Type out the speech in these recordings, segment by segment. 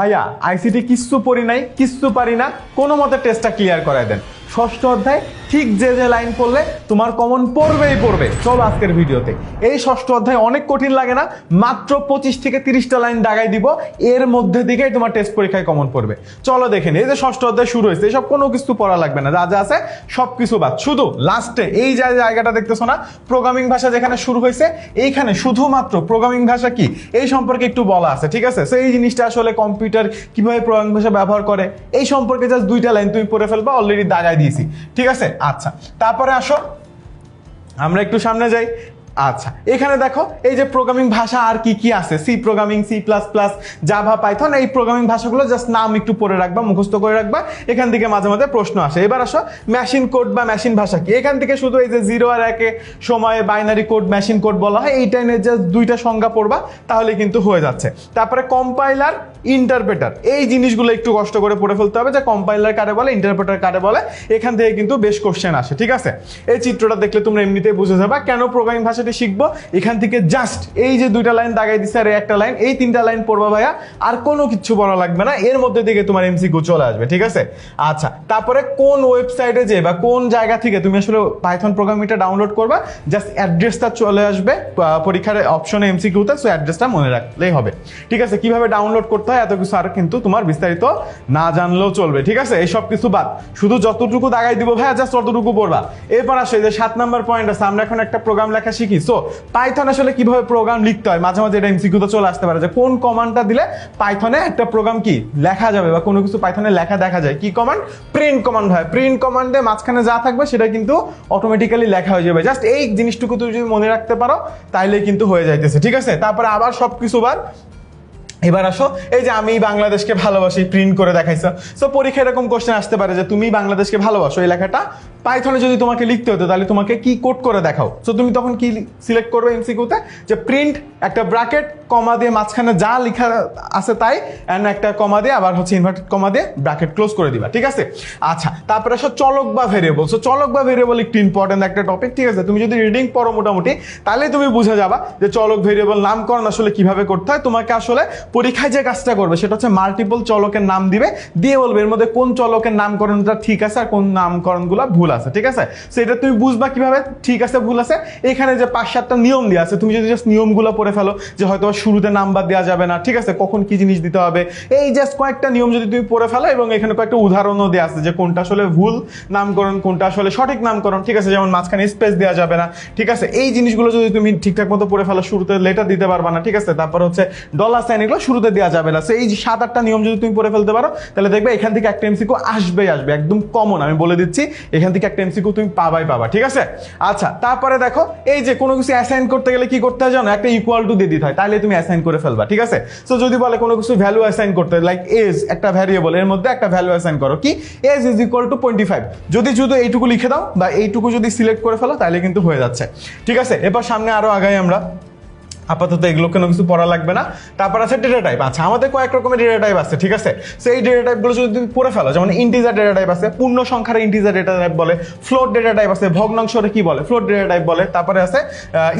ভাইয়া আইসিটি কিচ্ছু পড়ি নাই, কিচ্ছু পারি না, কোনো মতে টেস্টটা ক্লিয়ার করাই দেন। ষষ্ঠ অধ্যায়, ঠিক যে যে লাইন পড়লে তোমার কমন পড়বেই পড়বে। চলো আজকের ভিডিওতে। এই ষষ্ঠ অধ্যায় অনেক কঠিন লাগে না, মাত্র পঁচিশ থেকে তিরিশটা লাইন দাগাই দিব, এর মধ্যে দিকেই তোমার টেস্ট পরীক্ষায় কমন পড়বে। চলো দেখে নিই। এই যে ষষ্ঠ অধ্যায় শুরু হয়েছে, এসব কোনো কিছু পড়া লাগবে না, যা যা আছে সব কিছু বাদ। শুধু লাস্টে এই যে জায়গাটা দেখতেছো না প্রোগ্রামিং ভাষা যেখানে শুরু হয়েছে, এইখানে শুধুমাত্র প্রোগ্রামিং ভাষা কি? এই সম্পর্কে একটু বলা আছে, ঠিক আছে? এই জিনিসটা আসলে কম্পিউটার কীভাবে প্রোগ্রামিং ভাষা ব্যবহার করে, এই সম্পর্কে জাস্ট দুইটা লাইন তুমি পড়ে ফেলবা অলরেডি দাগাই দিয়েছি। ঠিক আছে? আচ্ছা তারপরে আসো। আমরা একটু সামনে যাই। আচ্ছা এখানে দেখো, এই যে প্রোগ্রামিং ভাষা আর কি কি আছে? C programming C plus plus Java Python এই প্রোগ্রামিং ভাষাগুলো জাস্ট নাম একটু পড়ে রাখবা, মুখস্থ করে রাখবা, এখান থেকে মাঝে মাঝে প্রশ্ন আসে। এবার আসো মেশিন কোড বা মেশিন ভাষা কি? এখান থেকে শুধু এই যে জিরো আর একে সময়ে বাইনারি কোড মেশিন কোড বলা হয়, এই টাইমে জাস্ট দুইটা সংজ্ঞা পড়বা, তাহলে কিন্তু হয়ে যাচ্ছে। তারপরে কম্পাইলার ইন্টারপ্রেটার এই জিনিসগুলো একটু কষ্ট করে পড়ে ফেলতে হবে যে কম্পাইলার কারে বলে ইন্টারপ্রেটার কারে বলে, এখান থেকে কিন্তু বেশ কোশ্চেন আসে, ঠিক আছে? এই চিত্রটা দেখলে তোমরা এমনিতেই বুঝে যাবা, কেন প্রোগ্রামিং ভাষাটি শিখব। এখান থেকে জাস্ট এই যে দুইটা লাইন দাগাই দিচ্ছে আর একটা লাইন এই তিনটা লাইন পড়বা ভাইয়া, আর কোনো কিছু বলা লাগবে না। এর মধ্যে থেকে তোমার এমসিকিউ চলে আসবে, ঠিক আছে? আচ্ছা তারপরে কোন ওয়েবসাইটে যে বা কোন জায়গা থেকে তুমি আসলে পাইথন প্রোগ্রামিংটা ডাউনলোড করবা জাস্ট অ্যাড্রেসটা চলে আসবে পরীক্ষার অপশনে এমসিকিউতে সো অ্যাড্রেসটা মনে রাখলেই হবে। ঠিক আছে, কীভাবে ডাউনলোড করতে হয় এত কিছু আর কিন্তু তোমার বিস্তারিত না জানলেও চলবে, ঠিক আছে? এই সব কিছু বাদ। শুধু যতটুকু দাগাই দিব ভাইয়া জাস্ট ততটুকু পড়বা। এরপর আসে যে সাত নাম্বার পয়েন্ট আছে, আমরা এখন একটা প্রোগ্রাম লেখা শিখি। সো পাইথন আসলে কীভাবে প্রোগ্রাম লিখতে হয়? মাঝে মাঝে এটা এমসিকিউতে চলে আসতে পারে যে কোন কমান্ডটা দিলে পাইথনে একটা প্রোগ্রাম কি লেখা যাবে বা কোনো কিছু পাইথনে লেখা দেখা যায়। কি কমান্ড প্রিন্ট কমান্ড হয়। প্রিন্ট কমান্ডে মাঝখানে যা থাকবে সেটা কিন্তু অটোমেটিক্যালি লেখা হয়ে যাবে। জাস্ট এই জিনিসটুকু তুমি যদি মনে রাখতে পারো তাহলেই কিন্তু হয়ে যাইতেছে। ঠিক আছে? তারপরে আবার সব কিছু বাদ এবার আসো, এই যে আমি বাংলাদেশকে ভালোবাসি প্রিন্ট করে দেখাইছো। সো পরীক্ষা এরকম কোশ্চেন আসতে পারে যে, তুমি বাংলাদেশকে ভালোবাসো? এই লেখাটা পাইথনে যদি তোমাকে লিখতে হতো, তাহলে তোমাকে কি কোড করে দেখাও? সো তুমি তখন কি সিলেক্ট করবে এমসিকিউতে যে প্রিন্ট একটা ব্র্যাকেট কমা দিয়ে মাঝখানে যা লেখা আছে তাই অ্যান্ড একটা কমা দিয়ে আবার হচ্ছে ইনভার্টেড কমা দিয়ে ব্র্যাকেট ক্লোজ করে দিবা, ঠিক আছে? আচ্ছা তারপরে আসো চলক বা ভেরিয়েবল সো চলক বা ভেরিয়েবল একটু ইম্পর্টেন্ট একটা টপিক ঠিক আছে? তুমি যদি রিডিং পড়ো মোটামুটি, তাহলে তুমি বুঝে যাবা যে, চলক ভেরিয়েবল নামকরণ আসলে কীভাবে করতে হয়? তোমাকে আসলে পরীক্ষায় যে কাজটা করবে, সেটা হচ্ছে মাল্টিপল চলকের নাম দিবে, দিয়ে বলবে এর মধ্যে কোন চলকের নামকরণটা ঠিক আছে আর কোন নামকরণগুলো ভুল আছে, ঠিক আছে? সেটা তুমি বুঝবা কীভাবে ঠিক আছে, ভুল আছে? এখানে যে পাঁচ সাতটা নিয়ম দেওয়া আছে, তুমি যদি জাস্ট নিয়মগুলো পড়ে ফেলো যে হয়তো শুরুতে নাম্বার দেওয়া যাবে না, ঠিক আছে? কখন কি জিনিস দিতে হবে? এই জাস্ট কয়েকটা নিয়ম যদি তুমি পড়ে ফেলো এবং এখানে কয়েকটা উদাহরণও দেওয়া আছে যে কোনটা আসলে ভুল নামকরণ, কোনটা আসলে সঠিক নামকরণ, ঠিক আছে? যেমন মাঝখানে স্পেস দেওয়া যাবে না, ঠিক আছে? এই জিনিসগুলো যদি তুমি ঠিকঠাক মতো পড়ে ফেলো, শুরুতে লেটার দিতে পারবা না, ঠিক আছে? তারপর হচ্ছে ডলার সাইন এগুলো শুরুতে দেওয়া যাবে না। So এই সাত, আটটা নিয়ম যদি তুমি পড়ে ফেলতে পারো, তাহলে দেখবে এখান থেকে একটা এমসিকিউ আসবেই আসবে, একদম কমন আমি বলে দিচ্ছি, এখান থেকে একটা এমসিকিউ তুমি পাবাই পাবা, ঠিক আছে? আচ্ছা তারপরে দেখো, এই যে কোনো কিছু অ্যাসাইন করতে গেলে কি করতে হয় জানো? একটা ইকুয়াল টু দিয়ে দিতে হয় তাহলে তুমি অ্যাসাইন করে ফেলবা, ঠিক আছে? সো যদি বলে কোনো কিছু ভ্যালু অ্যাসাইন করতে লাইক এজ একটা ভ্যারিয়েবল এর মধ্যে একটা ভ্যালু অ্যাসাইন করো, কি? Age is equal to twenty five যদি শুধু এইটুকু লিখে দাও, বা এইটুকু যদি সিলেক্ট করে ফেলো তাহলে কিন্তু হয়ে যাচ্ছে, ঠিক আছে? এবার সামনে আরও আগাই আমরা। আপাতত এগুলো কোনো কিছু পড়া লাগবে না। তারপর আছে ডেটা টাইপ আচ্ছা আমাদের কয়েক রকমের ডেটা টাইপ আছে, ঠিক আছে? সেই ডেটা টাইপগুলো যদি তুমি পড়ে ফেলো, যেমন ইন্টিজার ডেটা টাইপ আছে, পূর্ণ সংখ্যার ইন্টিজার ডেটা টাইপ বলে ফ্লোট ডেটা টাইপ আছে, ভগ্নাংশরে কি বলে ফ্লোট ডেটা টাইপ বলে, তারপরে আছে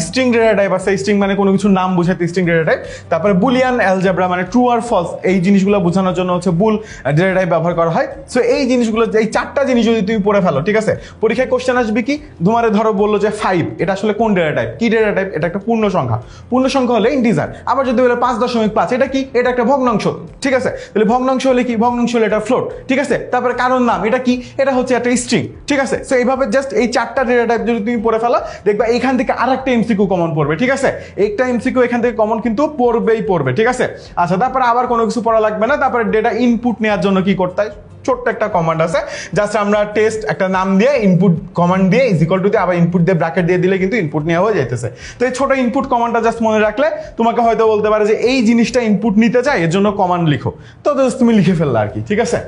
স্ট্রিং ডেটা টাইপ আছে স্ট্রিং মানে কোনো কিছু নাম বুঝাতে স্ট্রিং ডেটা টাইপ তারপরে বুলিয়ান অ্যালজেব্রা মানে ট্রু আর ফলস এই জিনিসগুলো বোঝানোর জন্য হচ্ছে বুল ডেটা টাইপ ব্যবহার করা হয়। সো এই জিনিসগুলো, এই চারটা জিনিস যদি তুমি পড়ে ফেলো, ঠিক আছে? পরীক্ষায় কোশ্চেন আসবে কি? তোমারে ধরো বলল যে ফাইভ এটা আসলে কোন ডেটা টাইপ কি ডেটা টাইপ এটা একটা পূর্ণ সংখ্যা। পূর্ণ সংখ্যা হলে ইন্টিজার আবার যদি বলে পাঁচ দশমিক পাঁচ, এটা কি? এটা একটা ভগ্নাংশ। ঠিক আছে? তাহলে ভগ্নাংশ হলে কি? ভগ্নাংশ হলে এটা ফ্লোট ঠিক আছে? তারপরে কারণ নাম, এটা কি? এটা হচ্ছে একটা স্ট্রিং ঠিক আছে? সো এইভাবে জাস্ট এই চারটা ডেটা টাইপ যদি তুমি পড়ে ফেলো, দেখবা এখান থেকে আর একটা এমসিকিউ কমন পড়বে। ঠিক আছে? একটা এমসিকিউ এখান থেকে কমন কিন্তু পড়বেই পড়বে। ঠিক আছে? আচ্ছা তারপরে আবার কোনো কিছু পড়া লাগবে না। তারপরে ডেটা ইনপুট নেওয়ার জন্য কি করতে হয়? ছোট্ট একটা কমান্ড আছে। জাস্ট আমরা টেস্ট একটা নাম দিয়ে ইনপুট কমান্ড দিয়ে ইজ টু দিয়ে আবার ইনপুট দিয়ে ব্র্যাকেট দিয়ে দিলে কিন্তু ইনপুট নেওয়া হয়ে যাইতেছে। তো এই ছোট ইনপুট কমান্ডটা জাস্ট মনে রাখলে তোমাকে হয়তো বলতে পারে যে এই জিনিসটা ইনপুট নিতে চাই এর জন্য কমান্ড লিখো। তো তুমি লিখে ফেললে আর কি, ঠিক আছে?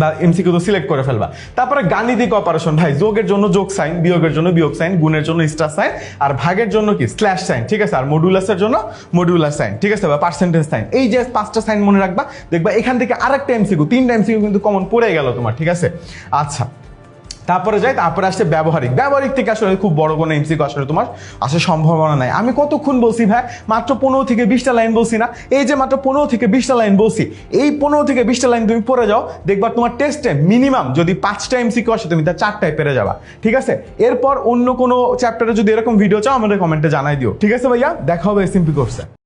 বা এমসিকিউ তো সিলেক্ট করে ফেলবা। তারপরে গাণিতিক অপারেশন ভাই, যোগের জন্য যোগ সাইন বিয়োগের জন্য বিয়োগ সাইন গুণের জন্য স্টার সাইন আর ভাগের জন্য কি? স্ল্যাশ সাইন ঠিক আছে? আর মডুলাসের জন্য মডুলাস সাইন ঠিক আছে? বা পার্সেন্টেজ সাইন এই যে পাঁচটা সাইন মনে রাখবা, দেখবা এখান থেকে আরেকটা এমসিকিউ তিনটা এমসিকিউ কিন্তু কমন পড়ে গেল তোমার, ঠিক আছে? আচ্ছা তারপরে যাই, তারপরে আসছে ব্যবহারিক। ব্যবহারিক থেকে আসলে খুব বড় কোনো এমসিকিউ আসলে তোমার আসার সম্ভাবনা নাই। আমি কতক্ষণ বলছি ভাই? মাত্র পনেরো থেকে বিশটা লাইন বলছি না? এই যে মাত্র পনেরো থেকে বিশটা লাইন বলছি, এই পনেরো থেকে বিশটা লাইন তুমি পড়ে যাও, দেখবা তোমার টেস্টে মিনিমাম যদি পাঁচটা এমসিকিউ আসে, তুমি তার চারটায় পেরে যাবা। ঠিক আছে? এরপর অন্য কোনো চ্যাপ্টারে যদি এরকম ভিডিও চাও, আমাদের কমেন্টে জানাই দিও। ঠিক আছে ভাইয়া? দেখা হবে এসএমপি কোর্সে